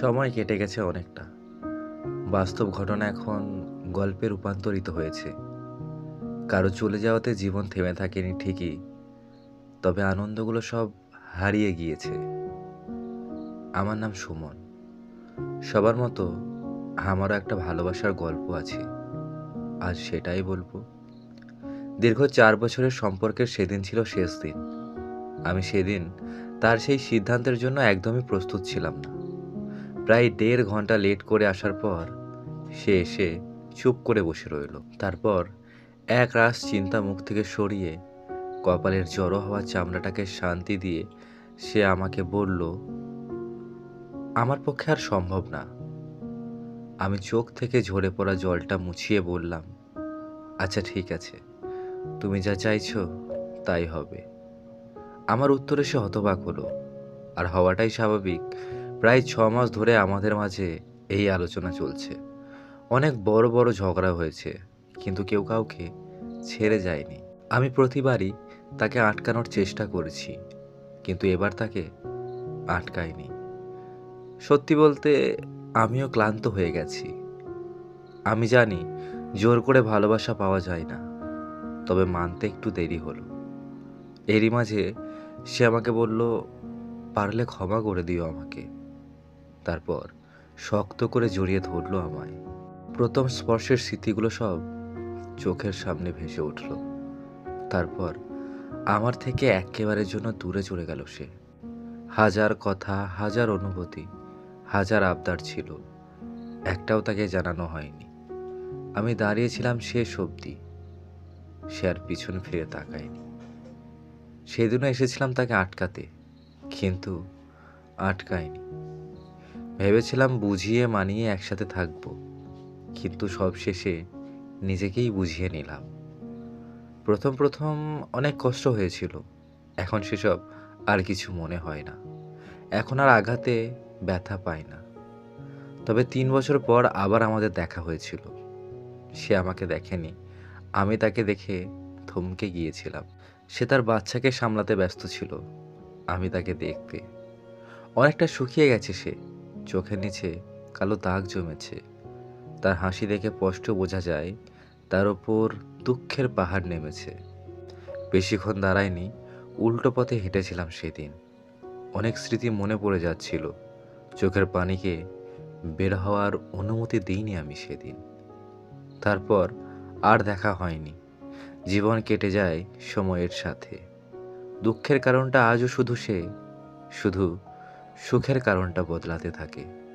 সময় কেটে গেছে অনেকটা। বাস্তব ঘটনা এখন গল্পে রূপান্তরিত হয়েছে। কারও চলে যাওয়াতে জীবন থেমে থাকেনি ঠিকই, তবে আনন্দগুলো সব হারিয়ে গিয়েছে। আমার নাম সুমন। সবার মতো আমারও একটা ভালোবাসার গল্প আছে, আজ সেটাই বলব। দীর্ঘ চার বছরের সম্পর্কের সেদিন ছিল শেষ দিন। আমি সেদিন তার সেই সিদ্ধান্তের জন্য একদমই প্রস্তুত ছিলাম না। প্রায় দেড় ঘণ্টা লেট করে আসার পর সে এসে চুপ করে বসে রইল। তারপর এক রাস চিন্তা মুখ থেকে সরিয়ে কপালের জড়ো হওয়া চামড়াটাকে শান্তি দিয়ে সে আমাকে বলল, আমার পক্ষে আর সম্ভব না। আমি চোখ থেকে ঝরে পড়া জলটা মুছিয়ে বললাম আচ্ছা ঠিক আছে। তুমি যা চাইছো তাই হবে। আমার উত্তরে সে হতবাক হলো। আর হওয়াটাই স্বাভাবিক প্রায় ছ মাস ধরে আমাদের মাঝে এই আলোচনা চলছে। অনেক বড় বড় ঝগড়া হয়েছে, কিন্তু কেউ কাউকে ছেড়ে যায়নি। আমি প্রতিবারই তাকে আটকানোর চেষ্টা করেছি, কিন্তু এবার তাকে আটকায়নি। সত্যি বলতে আমিও ক্লান্ত হয়ে গেছি। আমি জানি জোর করে ভালোবাসা পাওয়া যায় না, তবে মানতে একটু দেরি হলো। এরই মাঝে সে আমাকে বলল, পারলে ক্ষমা করে দিও আমাকে। তারপর শক্ত করে জড়িয়ে ধরলো আমায়। প্রথম স্পর্শের স্মৃতিগুলো সব চোখের সামনে ভেসে উঠল। তারপর আমার থেকে একেবারের জন্য দূরে চলে গেল সে। হাজার কথা, হাজার অনুভূতি, হাজার আবদার ছিল। একটাও তাকে জানানো হয়নি। আমি দাঁড়িয়েছিলাম শেষ অবধি। সে আর পিছন ফিরে তাকায়নি। সেদিনও এসেছিলাম তাকে আটকাতে, কিন্তু আটকায়নি। ভেবেছিলাম বুঝিয়ে মানিয়ে একসাথে থাকব, কিন্তু সব শেষে নিজেকেই বুঝিয়ে নিলাম। প্রথম প্রথম অনেক কষ্ট হয়েছিল, এখন সেসব আর কিছু মনে হয় না। এখন আর আঘাতে ব্যথা পায় না। তবে তিন বছর পর আবার আমাদের দেখা হয়েছিল। সে আমাকে দেখেনি, আমি তাকে দেখে থমকে গিয়েছিলাম। সে তার বাচ্চাকে সামলাতে ব্যস্ত ছিল, আমি তাকে দেখতে। অনেকটা শুকিয়ে গেছে সে চোখের নিচে কালো দাগ জমেছে। তার হাসি দেখে স্পষ্ট বোঝা যায়, তার ওপর দুঃখের পাহাড় নেমেছে। বেশিক্ষণ দাঁড়ায়নি, উল্টো পথে হেঁটেছিলাম সেদিন। অনেক স্মৃতি মনে পড়ে যাচ্ছিল। চোখের পানিকে বের হওয়ার অনুমতি দিইনি আমি সেদিন। তারপর আর দেখা হয়নি। জীবন কেটে যায় সময়ের সাথে। দুঃখের কারণটা আজও শুধু সে, শুধু সুখের কারণটা বদলাতে থাকে।